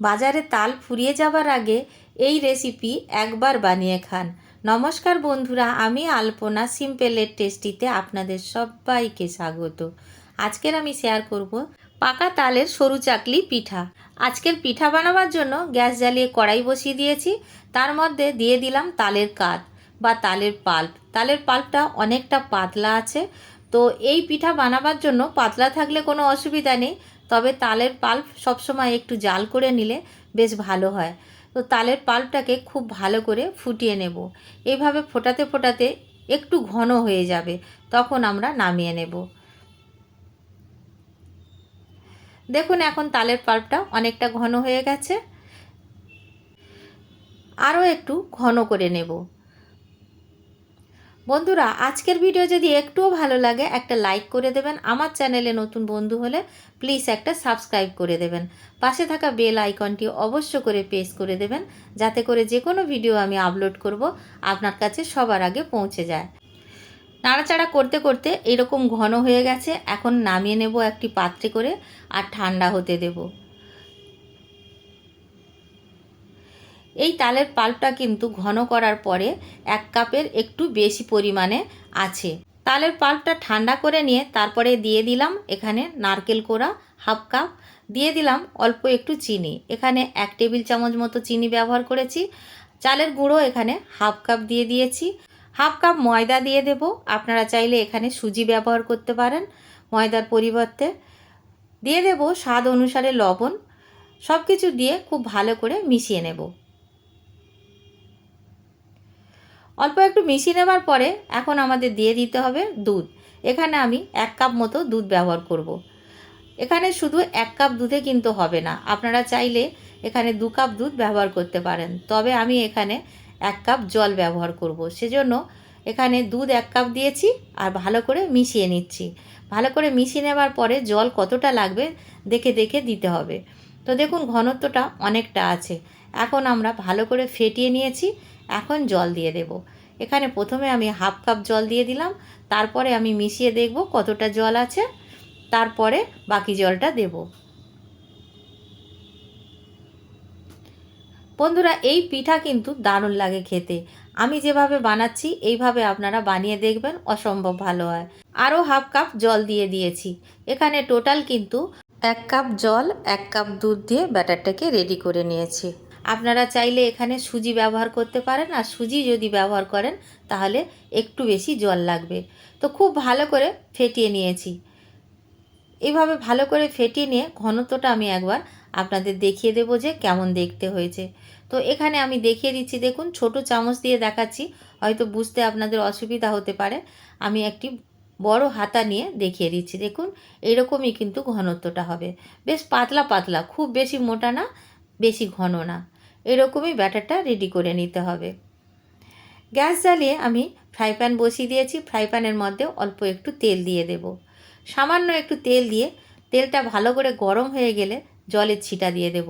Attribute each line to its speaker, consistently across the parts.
Speaker 1: বাজারে তাল ফুরিয়ে যাবার আগে এই রেসিপি একবার বানিয়ে খান। নমস্কার বন্ধুরা, আমি আলপনা সিম্পলের টেস্টিতে আপনাদের সবাইকে স্বাগত। আজকের আমি শেয়ার করব পাকা তালের সরু চাকলি পিঠা। আজকের পিঠা বানাবার জন্য গ্যাস জ্বালিয়ে কড়াই বসিয়ে দিয়েছি, তার মধ্যে দিয়ে দিলাম তালের কাত বা তালের পাল্প। তালের পাল্পটা অনেকটা পাতলা আছে, তো এই পিঠা বানাবার জন্য পাতলা থাকলে কোনো অসুবিধা নেই। তবে তালের পাল্প সবসময় একটু জাল করে নিলে বেশ ভালো হয়। তো তালের পাল্পটাকে খুব ভালো করে ফুটিয়ে নেব। এইভাবে ফোটাতে ফোটাতে একটু ঘন হয়ে যাবে, তখন আমরা নামিয়ে নেব। দেখুন এখন তালের পাল্পটা অনেকটা ঘন হয়ে গেছে। আরও একটু ঘন করে নেব। বন্ধুরা, আজকের ভিডিও যদি একটুও ভালো লাগে, একটা লাইক করে দেবেন। আমার চ্যানেলে নতুন বন্ধু হলে প্লিজ একটা সাবস্ক্রাইব করে দেবেন। পাশে থাকা বেল আইকনটি অবশ্য করে প্রেস করে দেবেন, যাতে করে যে কোনো ভিডিও আমি আপলোড করব, আপনার কাছে সবার আগে পৌঁছে যায়। নাড়াচাড়া করতে করতে এরকম ঘন হয়ে গেছে, এখন নামিয়ে নেব একটি পাত্রে করে আর ঠান্ডা হতে দেবো। এই তালের পাল্পটা কিন্তু ঘন করার পরে এক কাপের একটু বেশি পরিমাণে আছে। তালের পাল্পটা ঠান্ডা করে নিয়ে তারপরে দিয়ে দিলাম এখানে নারকেল কোড়া হাফ কাপ। দিয়ে দিলাম অল্প একটু চিনি। এখানে এক টেবিল চামচ মতো চিনি ব্যবহার করেছি। চালের গুঁড়ো এখানে হাফ কাপ দিয়ে দিয়েছি। হাফ কাপ ময়দা দিয়ে দেব। আপনারা চাইলে এখানে সুজি ব্যবহার করতে পারেন ময়দার পরিবর্তে। দিয়ে দেব স্বাদ অনুসারে লবণ। সব কিছু দিয়ে খুব ভালো করে মিশিয়ে নেব। অল্প একটু মিশিয়ে নেবার পরে এখন আমাদের দিয়ে দিতে হবে দুধ। এখানে আমি এক কাপ মতো দুধ ব্যবহার করব। এখানে শুধু এক কাপ দুধে কিন্তু হবে না, আপনারা চাইলে এখানে দু কাপ দুধ ব্যবহার করতে পারেন। তবে আমি এখানে এক কাপ জল ব্যবহার করব। সেজন্য এখানে দুধ এক কাপ দিয়েছি আর ভালো করে মিশিয়ে নিচ্ছি। ভালো করে মিশিয়ে নেবার পরে জল কতটা লাগবে দেখে দেখে দিতে হবে। তো দেখুন, ঘনত্বটা অনেকটা আছে। এখন আমরা ভালো করে ফেটিয়ে নিয়েছি, এখন জল দিয়ে দেব। এখানে প্রথমে আমি হাফ কাপ জল দিয়ে দিলাম, তারপরে আমি মিশিয়ে দেখব কতটা জল আছে, তারপরে বাকি জলটা দেব। বন্ধুরা, এই পিঠা কিন্তু দারুণ লাগে খেতে। আমি যেভাবে বানাচ্ছি, এইভাবে আপনারা বানিয়ে দেখবেন, অসম্ভব ভালো হয়। আরও হাফ কাপ জল দিয়ে দিয়েছি। এখানে টোটাল কিন্তু এক কাপ জল, এক কাপ দুধ দিয়ে ব্যাটারটাকে রেডি করে নিয়েছি। আপনারা চাইলে এখানে সুজি ব্যবহার করতে পারেন, আর সুজি যদি ব্যবহার করেন, তাহলে একটু বেশি জল লাগবে। তো খুব ভালো করে ফেটিয়ে নিয়েছি। এভাবে ভালো করে ফেটিয়ে নিয়ে ঘনত্বটা আমি একবার আপনাদের দেখিয়ে দেবো যে কেমন দেখতে হয়েছে। তো এখানে আমি দেখিয়ে দিচ্ছি, দেখুন, ছোট চামচ দিয়ে দেখাচ্ছি, হয়তো বুঝতে আপনাদের অসুবিধা হতে পারে। আমি একটি বড় হাতা নিয়ে দেখিয়ে দিচ্ছি, দেখুন, এরকমই কিন্তু ঘনত্বটা হবে। বেশ পাতলা পাতলা, খুব বেশি মোটা না বেশি ঘন না। এরকমই ব্যাটারটা রেডি করে নিতে হবে। গ্যাস জ্বালিয়ে আমি ফ্রাই প্যান বসিয়ে দিয়েছি। ফ্রাই প্যানের মধ্যে অল্প একটু তেল দিয়ে দেব। সামান্য একটু তেল দিয়ে তেলটা ভালো করে গরম হয়ে গেলে জলের ছিটা দিয়ে দেব।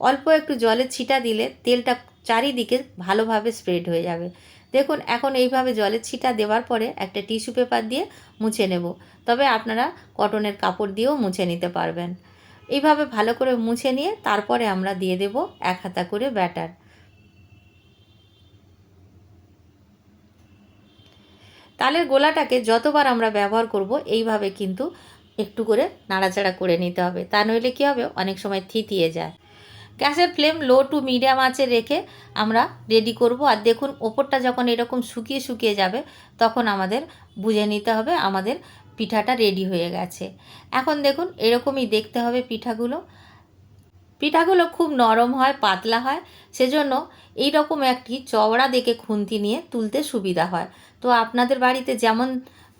Speaker 1: অল্প একটু জলের ছিটা দিলে তেলটা চারিদিকে ভালোভাবে স্প্রেড হয়ে যাবে। দেখুন, এখন এইভাবে জলের ছিটা দেওয়ার পরে একটা টিস্যু পেপার দিয়ে মুছে নেব। তবে আপনারা কটনের কাপড় দিয়েও মুছে নিতে পারবেন। এইভাবে ভালো করে মুছে নিয়ে তারপরে আমরা দিয়ে দেব এক হাতা করে ব্যাটার। তালের গোলাটাকে যতবার আমরা ব্যবহার করব, এইভাবে কিন্তু একটু করে নাড়াচাড়া করে নিতে হবে। তা নইলে কী হবে? অনেক সময় থিতিয়ে যায়। গ্যাসের ফ্লেম লো টু মিডিয়াম আঁচে রেখে আমরা রেডি করব। আর দেখুন, ওপরটা যখন এরকম শুকিয়ে শুকিয়ে যাবে, তখন আমাদের বুঝে নিতে হবে আমাদের পিঠাটা রেডি হয়ে গেছে। এখন দেখুন, এরকমই দেখতে হবে পিঠাগুলো। পিঠাগুলো খুব নরম হয়, পাতলা হয়, সেজন্য এই রকম একটি চওড়া দেখে খুন্তি নিয়ে তুলতে সুবিধা হয়। তো আপনাদের বাড়িতে যেমন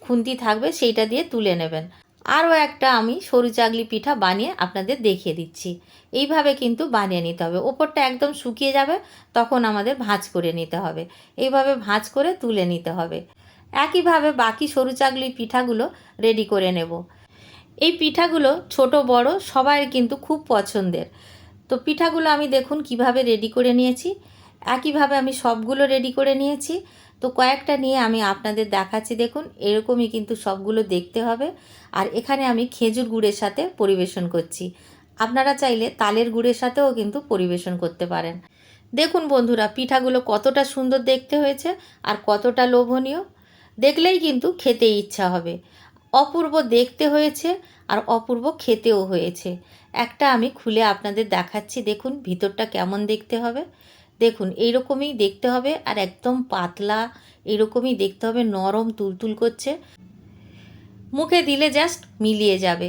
Speaker 1: খুন্তি থাকবে, সেইটা দিয়ে তুলে নেবেন। আরও একটা আমি সরু চাগলি পিঠা বানিয়ে আপনাদের দেখিয়ে দিচ্ছি। এইভাবে কিন্তু বানিয়ে নিতে হবে। ওপরটা একদম শুকিয়ে যাবে, তখন আমাদের ভাঁজ করে নিতে হবে। এইভাবে ভাঁজ করে তুলে নিতে হবে। একইভাবে বাকি সরু চাগলি পিঠাগুলো রেডি করে নেব। এই পিঠাগুলো ছোট, বড় সবাই কিন্তু খুব পছন্দের। তো পিঠাগুলো আমি দেখুন কীভাবে রেডি করে নিয়েছি। একইভাবে আমি সবগুলো রেডি করে নিয়েছি। তো কয়েকটা নিয়ে আমি আপনাদের দেখাচ্ছি। দেখুন, এরকমই কিন্তু সবগুলো দেখতে হবে। আর এখানে আমি খেজুর গুড়ের সাথে পরিবেশন করছি। আপনারা চাইলে তালের গুড়ের সাথেও কিন্তু পরিবেশন করতে পারেন। দেখুন বন্ধুরা, পিঠাগুলো কতটা সুন্দর দেখতে হয়েছে আর কতটা লোভনীয়। দেখলেই কিন্তু খেতে ইচ্ছা হবে। অপূর্ব দেখতে হয়েছে আর অপূর্ব খেতেও হয়েছে। একটা আমি খুলে আপনাদের দেখাচ্ছি, দেখুন ভিতরটা কেমন দেখতে হবে। দেখুন, এইরকমই দেখতে হবে আর একদম পাতলা এরকমই দেখতে হবে, নরম তুলতুল করছে। মুখে দিলে জাস্ট মিলিয়ে যাবে।